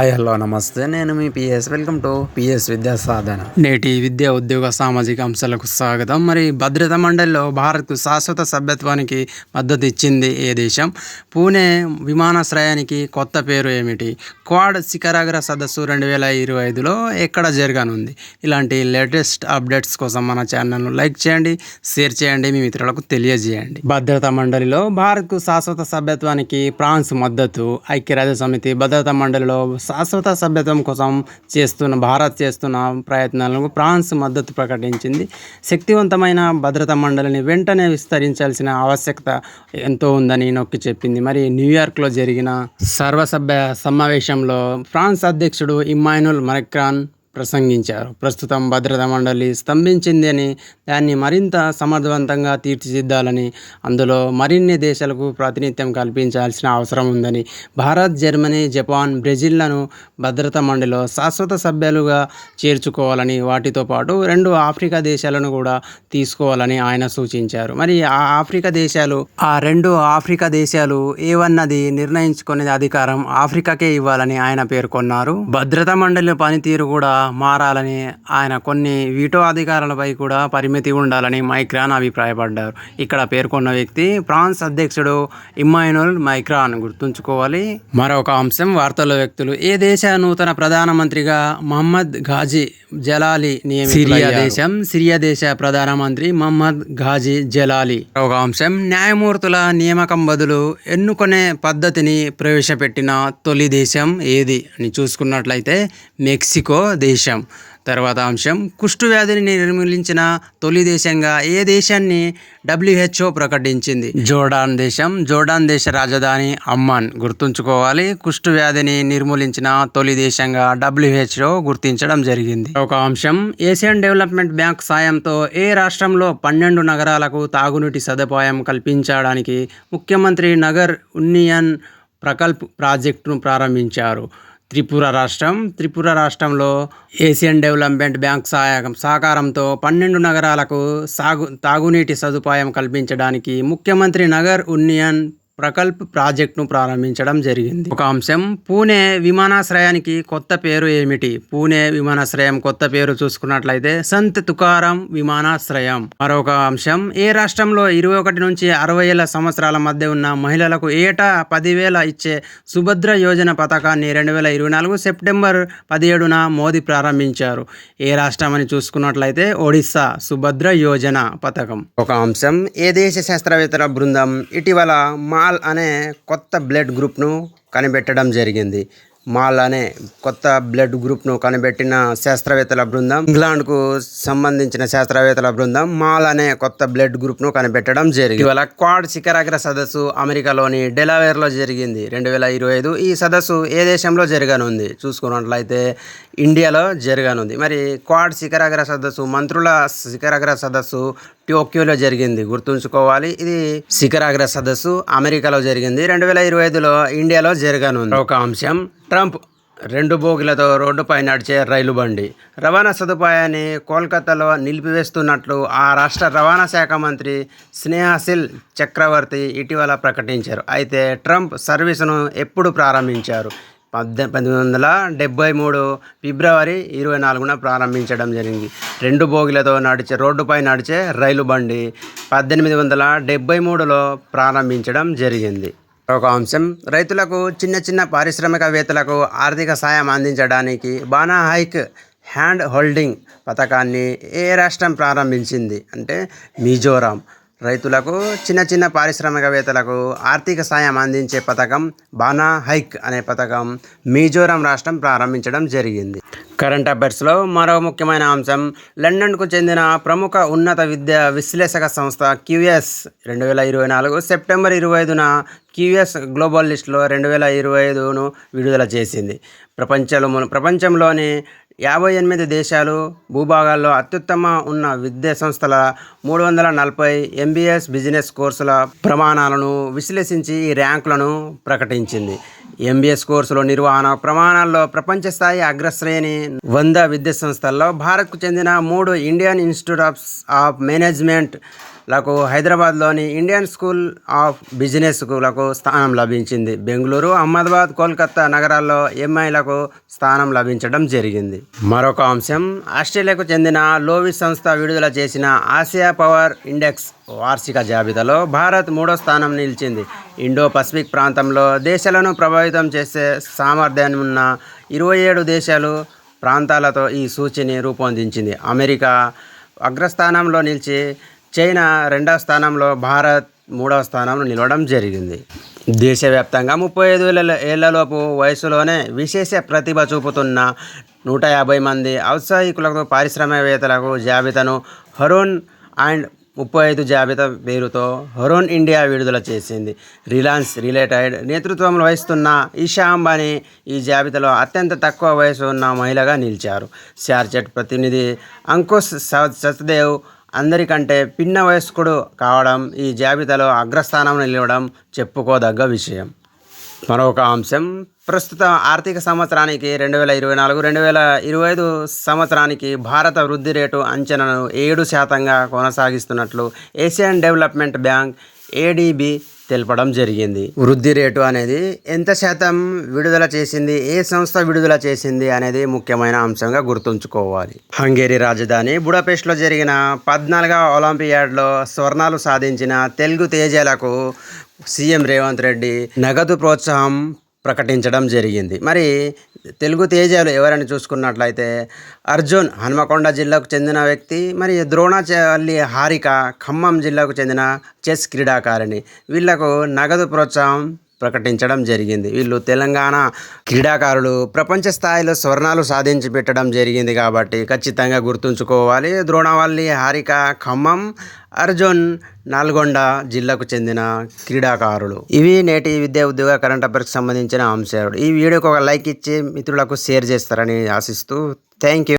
Hi hello నమస్తే. నేను మీ PS. Welcome to PS Vidya Sadhana. నేటి విద్యా ఉద్యోగ సామాజిక అంశాలకు స్వాగతం. మరి భద్రతా మండలిలో భారత్కు శాశ్వత సభ్యత్వానికి మద్దతు ఇచ్చింది ఏ దేశం? పూణే విమానాశ్రయానికి కొత్త పేరు ఏమిటి? క్వాడ్ శిఖరాగ్ర సదస్సు రెండు వేల ఇరవై ఐదులో ఎక్కడ జరగనుంది? ఇలాంటి లేటెస్ట్ అప్డేట్స్ కోసం మన ఛానల్ను లైక్ చేయండి షేర్ చేయండి మీ మిత్రులకు తెలియజేయండి. భద్రతా మండలిలో భారత్కు శాశ్వత సభ్యత్వానికి ఫ్రాన్స్ మద్దతు. ఐక్యరాజ్య సమితి భద్రతా మండలిలో శాశ్వత సభ్యత్వం కోసం చేస్తున్న భారత్ చేస్తున్న ప్రయత్నాలకు ఫ్రాన్స్ మద్దతు ప్రకటించింది. శక్తివంతమైన భద్రతా మండలిని వెంటనే విస్తరించాల్సిన ఆవశ్యకత ఎంతో ఉందని నొక్కి చెప్పింది. మరి న్యూయార్క్లో జరిగిన సర్వసభ్య సమావేశంలో ఫ్రాన్స్ అధ్యక్షుడు ఇమ్మానుల్ మరక్రాన్ ప్రసంగించారు. ప్రస్తుతం భద్రతా మండలి స్తంభించింది అని దాన్ని మరింత సమర్థవంతంగా తీర్చిదిద్దాలని అందులో మరిన్ని దేశాలకు ప్రాతినిధ్యం కల్పించాల్సిన అవసరం ఉందని భారత్ జర్మనీ జపాన్ బ్రెజిల్లను భద్రతా మండలిలో శాశ్వత సభ్యులుగా చేర్చుకోవాలని వాటితో పాటు రెండు ఆఫ్రికా దేశాలను కూడా తీసుకోవాలని ఆయన సూచించారు. మరి ఆ ఆఫ్రికా దేశాలు ఆ రెండు ఆఫ్రికా దేశాలు ఏవన్నది నిర్ణయించుకునే అధికారం ఆఫ్రికాకే ఇవ్వాలని ఆయన పేర్కొన్నారు. భద్రతా మండలి పనితీరు కూడా మారాలని ఆయన కొన్ని వీటో అధికారాలపై కూడా పరిమితి ఉండాలని మైక్రాన్ అభిప్రాయపడ్డారు. ఇక్కడ పేర్కొన్న వ్యక్తి ఫ్రాన్స్ అధ్యక్షుడు ఇమ్మాయినుల్ మైక్రాన్ గుర్తుంచుకోవాలి. మరొక అంశం వార్తల్లో వ్యక్తులు ఏ దేశ నూతన ప్రధానమంత్రిగా మహమ్మద్ ఘాజీ జలాలి సిరియా దేశం సిరియా దేశ ప్రధానమంత్రి మహమ్మద్ ఘాజీ జలాలి. ఒక అంశం న్యాయమూర్తుల నియామకం బదులు ఎన్నుకునే పద్ధతిని ప్రవేశపెట్టిన తొలి దేశం ఏది అని చూసుకున్నట్లయితే మెక్సికో దేశం. తర్వాత అంశం కుష్టు వ్యాధిని నిర్మూలించిన తొలి దేశంగా ఏ దేశాన్ని డబ్ల్యూహెచ్ఓ ప్రకటించింది? జోర్డాన్ దేశం జోర్డాన్ దేశ రాజధాని అమ్మాన్ గుర్తుంచుకోవాలి. కుష్టు వ్యాధిని నిర్మూలించిన తొలి దేశంగా డబ్ల్యూహెచ్ఓ గుర్తించడం జరిగింది. ఒక అంశం ఏషియన్ డెవలప్మెంట్ బ్యాంక్ సాయంతో ఏ రాష్ట్రంలో పన్నెండు నగరాలకు తాగునీటి సదుపాయం కల్పించడానికి ముఖ్యమంత్రి నగర్ ఉన్నియన్ ప్రకల్ప్ ప్రాజెక్టును ప్రారంభించారు? త్రిపుర రాష్ట్రం. త్రిపుర రాష్ట్రంలో ఏషియన్ డెవలప్మెంట్ బ్యాంక్ సహాయకం సహకారంతో పన్నెండు నగరాలకు సాగు తాగునీటి సదుపాయం కల్పించడానికి ముఖ్యమంత్రి నగర్ ఉన్నియన్ ప్రకల్ప్ ప్రాజెక్టును ప్రారంభించడం జరిగింది. ఒక అంశం పూణే విమానాశ్రయానికి కొత్త పేరు ఏమిటి? పూణే విమానాశ్రయం కొత్త పేరు చూసుకున్నట్లయితే సంత్ తుకారం విమానాశ్రయం. మరొక అంశం ఏ రాష్ట్రంలో ఇరవై ఒకటి నుంచి అరవై ఏళ్ళ సంవత్సరాల మధ్య ఉన్న మహిళలకు ఏటా పదివేల ఇచ్చే సుభద్ర యోజన పథకాన్ని రెండు వేల ఇరవై నాలుగు సెప్టెంబర్ పదిహేడున మోదీ ప్రారంభించారు. ఏ రాష్ట్రం అని చూసుకున్నట్లయితే ఒడిస్సా సుభద్ర యోజన పథకం. ఒక అంశం ఏ దేశ శాస్త్రవేత్తల బృందం ఇటీవల మా మాల్ అనే కొత్త బ్లడ్ గ్రూప్ను కనిపెట్టడం జరిగింది. మాల్ అనే కొత్త బ్లడ్ గ్రూప్ను కనిపెట్టిన శాస్త్రవేత్తల బృందం ఇంగ్లాండ్కు సంబంధించిన శాస్త్రవేత్తల బృందం మాల్ అనే కొత్త బ్లడ్ గ్రూప్ను కనిపెట్టడం జరిగింది. ఇవాళ క్వాడ్ శిఖరాగ్ర సదస్సు అమెరికాలోని డెలావేర్లో జరిగింది. రెండు వేల ఇరవై ఐదు ఈ సదస్సు ఏ దేశంలో జరగనుంది? చూసుకున్నట్లయితే ఇండియాలో జరగనుంది. మరి క్వాడ్ శిఖరాగ్ర సదస్సు మంత్రుల శిఖరాగ్ర సదస్సు టోక్యోలో జరిగింది. గుర్తుంచుకోవాలి ఇది శిఖరాగ్ర సదస్సు అమెరికాలో జరిగింది. రెండు వేల ఇరవై ఐదులో ఇండియాలో జరగనుంది. ఒక అంశం ట్రంప్ రెండు బోగిలతో రోడ్డుపై నడిచే రైలు బండి. రవాణా సదుపాయాన్ని కోల్కతాలో నిలిపివేస్తున్నట్లు ఆ రాష్ట్ర రవాణా శాఖ మంత్రి స్నేహసిల్ చక్రవర్తి ఇటీవల ప్రకటించారు. అయితే ట్రంప్ సర్వీసును ఎప్పుడు ప్రారంభించారు? పద్దె పంతొమ్మిది వందల డెబ్బై మూడు ఫిబ్రవరి ఇరవై నాలుగున ప్రారంభించడం జరిగింది. రెండు బోగిలతో నడిచే రోడ్డుపై నడిచే రైలు బండి పద్దెనిమిది వందల డెబ్బై మూడులో ప్రారంభించడం జరిగింది. ఒక అంశం రైతులకు చిన్న చిన్న పారిశ్రామికవేత్తలకు ఆర్థిక సాయం అందించడానికి బానా హైక్ హ్యాండ్ హోల్డింగ్ పథకాన్ని ఏ రాష్ట్రం ప్రారంభించింది? అంటే మిజోరాం. రైతులకు చిన్న చిన్న పారిశ్రామికవేత్తలకు ఆర్థిక సాయం అందించే పథకం బానా హైక్ అనే పథకం మిజోరాం రాష్ట్రం ప్రారంభించడం జరిగింది. కరెంట్ అఫైర్స్లో మరో ముఖ్యమైన అంశం లండన్కు చెందిన ప్రముఖ ఉన్నత విద్యా విశ్లేషక సంస్థ క్యూఎస్. రెండు వేల ఇరవై నాలుగు సెప్టెంబర్ ఇరవై ఐదున క్యూఎస్ గ్లోబల్ లిస్ట్లో రెండు వేల ఇరవై ఐదును విడుదల చేసింది. ప్రపంచంలో ప్రపంచంలోని యాభై ఎనిమిది దేశాలు భూభాగాల్లో అత్యుత్తమ ఉన్న విద్యా సంస్థల మూడు వందల నలభై ఎంబీఎస్ బిజినెస్ కోర్సుల ప్రమాణాలను విశ్లేషించి ఈ ర్యాంకులను ప్రకటించింది. ఎంబీఎస్ కోర్సులో నిర్వహణ ప్రమాణాల్లో ప్రపంచ స్థాయి అగ్రశ్రేణి వంద విద్యా సంస్థల్లో భారత్కు చెందిన మూడు ఇండియన్ ఇన్స్టిట్యూట్ ఆఫ్ ఆఫ్ మేనేజ్మెంట్లకు హైదరాబాద్లోని ఇండియన్ స్కూల్ ఆఫ్ బిజినెస్లకు స్థానం లభించింది. బెంగళూరు అహ్మదాబాద్ కోల్కతా నగరాల్లో ఎంఐలకు స్థానం లభించడం జరిగింది. మరొక అంశం ఆస్ట్రేలియాకు చెందిన లోవి సంస్థ విడుదల చేసిన ఆసియా పవర్ ఇండెక్స్ వార్షిక జాబితాలో భారత్ మూడో స్థానం నిలిచింది. ఇండో పసిఫిక్ ప్రాంతంలో దేశాలను ప్రభావితం చేసే సామర్థ్యాన్ని ఉన్న ఇరవై ఏడు దేశాలు ప్రాంతాలతో ఈ సూచిని రూపొందించింది. అమెరికా అగ్రస్థానంలో నిలిచి చైనా రెండవ స్థానంలో భారత్ మూడవ స్థానంలో నిలవడం జరిగింది. దేశవ్యాప్తంగా ముప్పై ఐదు ఏళ్ళ ఏళ్ళలోపు వయసులోనే విశేష ప్రతిభ చూపుతున్న నూట యాభై మంది ఔత్సాహికులకు పారిశ్రామికవేత్తలకు జాబితాను హరోన్ అండ్ ముప్పై ఐదు జాబితా పేరుతో హరోన్ ఇండియా విడుదల చేసింది. రిలయన్స్ రిలేటెడ్ నేతృత్వం వహిస్తున్న ఈషా అంబానీ ఈ జాబితాలో అత్యంత తక్కువ వయసు ఉన్న మహిళగా నిలిచారు. షార్జెట్ ప్రతినిధి అంకుష్ సత్దేవ్ అందరికంటే పిన్న వయస్కుడు కావడం ఈ జాబితాలో అగ్రస్థానం నిలవడం చెప్పుకోదగ్గ విషయం. మరొక అంశం ప్రస్తుత ఆర్థిక సంవత్సరానికి రెండు వేల ఇరవై నాలుగు రెండు వేల ఇరవై ఐదు సంవత్సరానికి భారత వృద్ధి రేటు అంచనాను ఏడు శాతంగా కొనసాగిస్తున్నట్లు ఏషియన్ డెవలప్మెంట్ బ్యాంక్ ఏడీబీ తెలపడం జరిగింది. వృద్ధి రేటు అనేది ఎంత శాతం విడుదల చేసింది ఏ సంస్థ విడుదల చేసింది అనేది ముఖ్యమైన అంశంగా గుర్తుంచుకోవాలి. హంగేరి రాజధాని బుడపెస్ట్లో జరిగిన పద్నాలుగవ ఒలింపియాడ్లో స్వర్ణాలు సాధించిన తెలుగు తేజలకు సీఎం రేవంత్ రెడ్డి నగదు ప్రోత్సాహం ప్రకటించడం జరిగింది. మరి తెలుగు తేజాలు ఎవరని చూసుకున్నట్లయితే అర్జున్ హనుమకొండ జిల్లాకు చెందిన వ్యక్తి మరి ద్రోణాచల్లి హారిక ఖమ్మం జిల్లాకు చెందిన చెస్ క్రీడాకారిణి. వీళ్ళకు నగదు ప్రోత్సాహం ప్రకటించడం జరిగింది. వీళ్ళు తెలంగాణ క్రీడాకారులు ప్రపంచ స్థాయిలో స్వర్ణాలు సాధించి పెట్టడం జరిగింది కాబట్టి ఖచ్చితంగా గుర్తుంచుకోవాలి. ద్రోణవల్లి హారిక ఖమ్మం అర్జున్ నల్గొండ జిల్లాకు చెందిన క్రీడాకారులు. ఇవి నేటి విద్యా ఉద్యోగ కరెంట్ అఫైర్స్కి సంబంధించిన అంశాలు. ఈ వీడియోకి ఒక లైక్ ఇచ్చి మిత్రులకు షేర్ చేస్తారని ఆశిస్తూ థ్యాంక్ యూ